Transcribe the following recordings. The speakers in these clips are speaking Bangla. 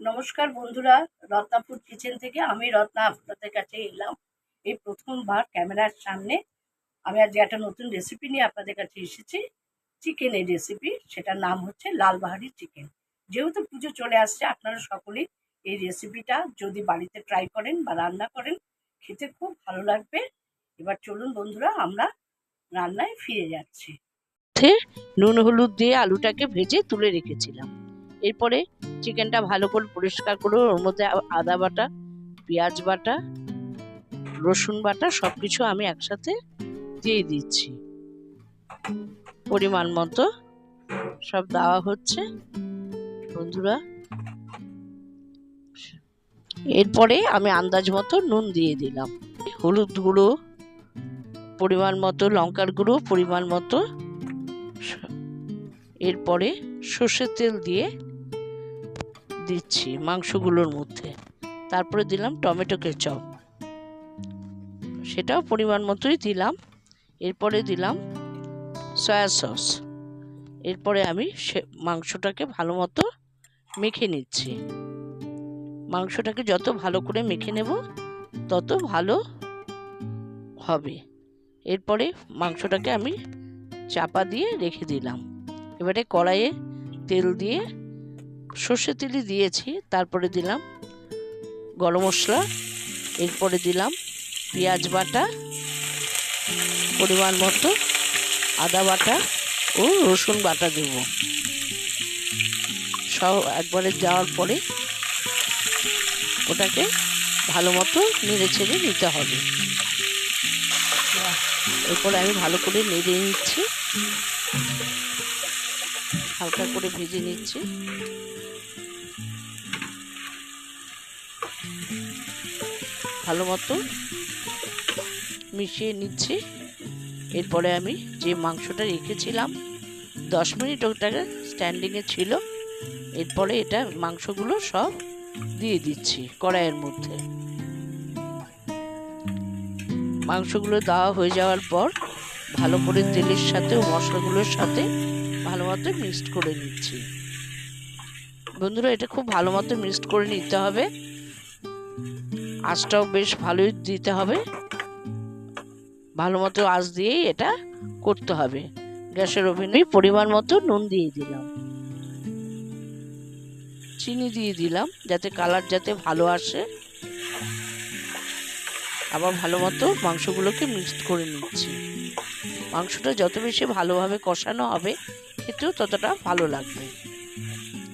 নমস্কার বন্ধুরা, রত্নাপুর কিচেন থেকে আমি রত্না আপনাদের কাছে এলাম। এই প্রথমবার ক্যামেরার সামনে। আমি আজকে একটা নতুন রেসিপি নিয়ে আপনাদের কাছে এসেছি। চিকেনের রেসিপি সেটার নাম হচ্ছে লালবাহারি চিকেন যেহেতু পুজো চলে আসছে, আপনারা সকলেই এই রেসিপিটা যদি বাড়িতে ট্রাই করেন বা রান্না করেন, খেতে খুব ভালো লাগবে। এবার চলুন বন্ধুরা, আমরা রান্নায় ফিরে যাচ্ছি। নুন, হলুদ দিয়ে আলুটাকে ভেজে তুলে রেখেছিলাম। এরপরে চিকেনটা ভালো করে পরিষ্কার করে ওর মধ্যে আদা বাটা, পেঁয়াজ বাটা, রসুন বাটা সব কিছু আমি একসাথে দিয়ে দিচ্ছি। পরিমাণ মতো সব দেওয়া হচ্ছে। বন্ধুরা, এরপরে আমি আন্দাজ মতো নুন দিয়ে দিলাম। হলুদ গুঁড়ো, পরিমাণ মতো লঙ্কার গুঁড়ো, পরিমাণ মতো এরপরে সর্ষের তেল দিয়ে দিচ্ছি মাংসগুলোর মধ্যে। তারপরে দিলাম টমেটো কেচাপ। সেটাও পরিমাণ মতোই দিলাম। এরপরে দিলাম সয়া সস। এরপরে আমি সে মাংসটাকে ভালো মতো মেখে নিচ্ছি। মাংসটাকে যত ভালো করে মেখে নেব, তত ভালো হবে। এরপরে মাংসটাকে আমি চাপা দিয়ে রেখে দিলাম। এবারে কড়াইয়ে তেল দিয়ে সর্ষে তেলই দিয়েছি, তারপরে দিলাম গরম মশলা, এরপরে দিলাম পেঁয়াজ বাটা, পরিমাণ মতো আদা বাটা ও রসুন বাটা দেব। সব একবারে যাওয়ার পরে ওটাকে ভালো মতো নেড়ে ছেড়ে নিতে হবে। এরপরে আমি ভালো করে নেড়ে নিচ্ছি, হালকা করে ভেজে নিচ্ছি। ভালো মতো মিশিয়ে নিচ্ছি। এরপরে আমি যে মাংসটা রেখেছিলাম, দশ মিনিট ওটাকে স্ট্যান্ডিংয়ে ছিল। এরপরে এটা মাংসগুলো সব দিয়ে দিচ্ছি কড়াইয়ের মধ্যে। মাংসগুলো দেওয়া হয়ে যাওয়ার পর ভালো করে তেলের সাথে ও মশলাগুলোর সাথে ভালো মতো মিক্সড করে নিচ্ছি। বন্ধুরা, এটা খুব ভালো মতো মিক্সড করে নিতে হবে। আঁচটাও বেশ ভালোই দিতে হবে। ভালো মতো আঁচ দিয়েই এটা করতে হবে। গ্যাসের ওভেনে পরিমাণ মতো নুন দিয়ে দিলাম। চিনি দিয়ে দিলাম যাতে কালার যাতে ভালো আসে। আবার ভালো মতো মাংসগুলোকে মিক্সড করে নিচ্ছি। মাংসটা যত বেশি ভালোভাবে কষানো হবে, খেতেও ততটা ভালো লাগবে।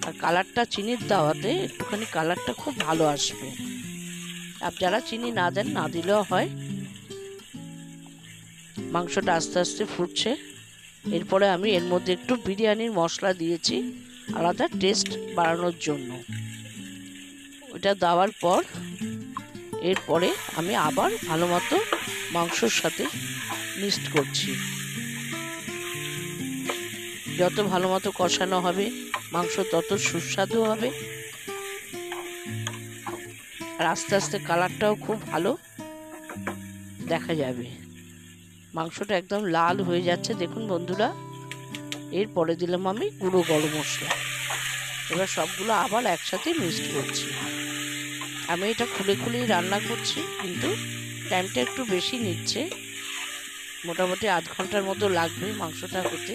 আর কালারটা চিনির দাওয়াতে একটুখানি কালারটা খুব ভালো আসবে। আর যারা চিনি না দেন, না দিলেও হয়। মাংসটা আস্তে আস্তে ফুটছে। এরপরে আমি এর মধ্যে একটু বিরিয়ানির মশলা দিয়েছি, আলাদা টেস্ট বাড়ানোর জন্য। ওটা দেওয়ার পর, এরপরে আমি আবার ভালো মতো মাংসর সাথে মিক্সড করছি। যত ভালো মতো কষানো হবে, মাংস তত সুস্বাদু হবে। আর আস্তে আস্তে কালারটাও খুব ভালো দেখা যাবে। মাংসটা একদম লাল হয়ে যাচ্ছে। দেখুন বন্ধুরা এরপরে দিলাম আমি গুঁড়ো গরম মশলা। এবার সবগুলো আবার একসাথে মিক্সড করছি। আমি এটা খুলে খুলেই রান্না করছি, কিন্তু টাইমটা একটু বেশি নিচ্ছে। মোটামুটি আধ ঘণ্টার মতো লাগবে মাংসটা হতে,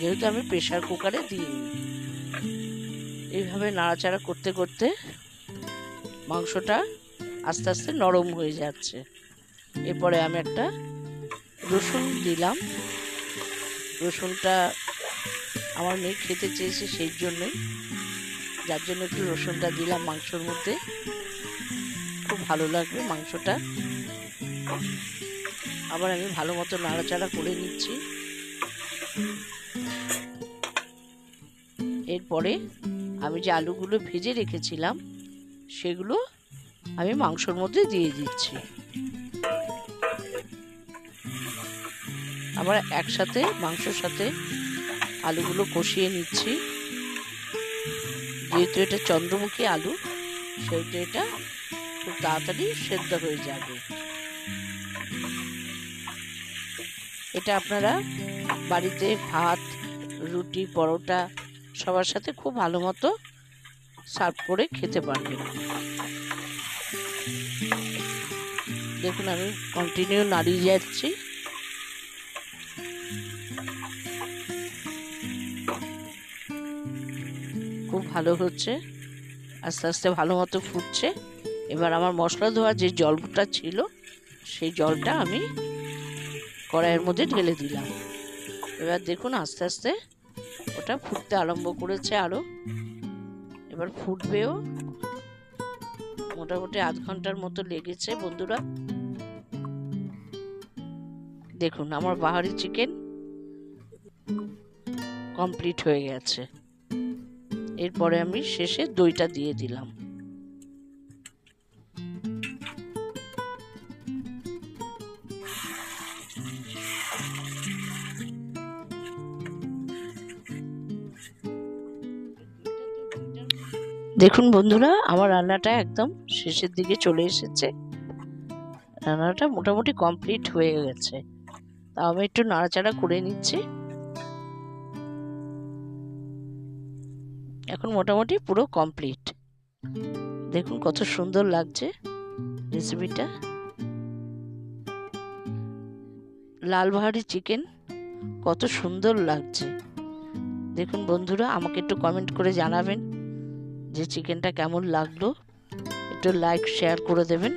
যেহেতু আমি প্রেশার কুকারে দিইনি। এইভাবে নাড়াচাড়া করতে করতে মাংসটা আস্তে আস্তে নরম হয়ে যাচ্ছে। এরপরে আমি একটা রসুন দিলাম। রসুনটা আমার মেয়ে খেতে চেয়েছে সেই জন্যই। যার জন্য একটু রসুনটা দিলাম মাংসর মধ্যে। খুব ভালো লাগবে মাংসটা। আবার আমি ভালো মতো নাড়াচাড়া করে নিচ্ছি। এরপরে আমি যে আলুগুলো ভেজে রেখেছিলাম সেগুলো আমি মাংসর মধ্যে দিয়ে দিচ্ছি। আবার একসাথে মাংসর সাথে আলুগুলো কষিয়ে নিচ্ছি। যেহেতু এটা চন্দ্রমুখী আলু, সেহেতু এটা খুব তাড়াতাড়ি সেদ্ধ হয়ে যাবে। এটা আপনারা বাড়িতে ভাত, রুটি, পরোটা সবার সাথে খুব ভালো মতো সার্ভ করে খেতে পারবেন। দেখুন আমি কন্টিনিউ নাড়িয়ে যাচ্ছি। খুব ভালো হচ্ছে। আস্তে আস্তে ভালো মতো ফুটছে। এবার আমার মশলা ধোয়া যে জলটা ছিল, সেই জলটা আমি কড়াইয়ের মধ্যে ঢেলে দিলাম। এবার দেখুন আস্তে আস্তে ওটা ফুটতে আরম্ভ করেছে আরও এবার ফুটবেও। মোটামুটি আধ ঘণ্টার মতো লেগেছে বন্ধুরা। দেখুন, আমার বাহারি চিকেন কমপ্লিট হয়ে গেছে। এরপরে আমি শেষে দইটা দিয়ে দিলাম। দেখুন বন্ধুরা, আমার রান্নাটা একদম শেষের দিকে চলে এসেছে। রান্নাটা মোটামুটি কমপ্লিট হয়ে গেছে। তাও আমি একটু নাড়াচাড়া করে নিচ্ছি। এখন মোটামুটি পুরো কমপ্লিট দেখুন কত সুন্দর লাগছে রেসিপিটা লাল বাহারি চিকেন কত সুন্দর লাগছে। দেখুন বন্ধুরা, আমাকে একটু কমেন্ট করে জানাবেন। যে চিকেনটা কেমন লাগল একটু লাইক শেয়ার করে দেবেন।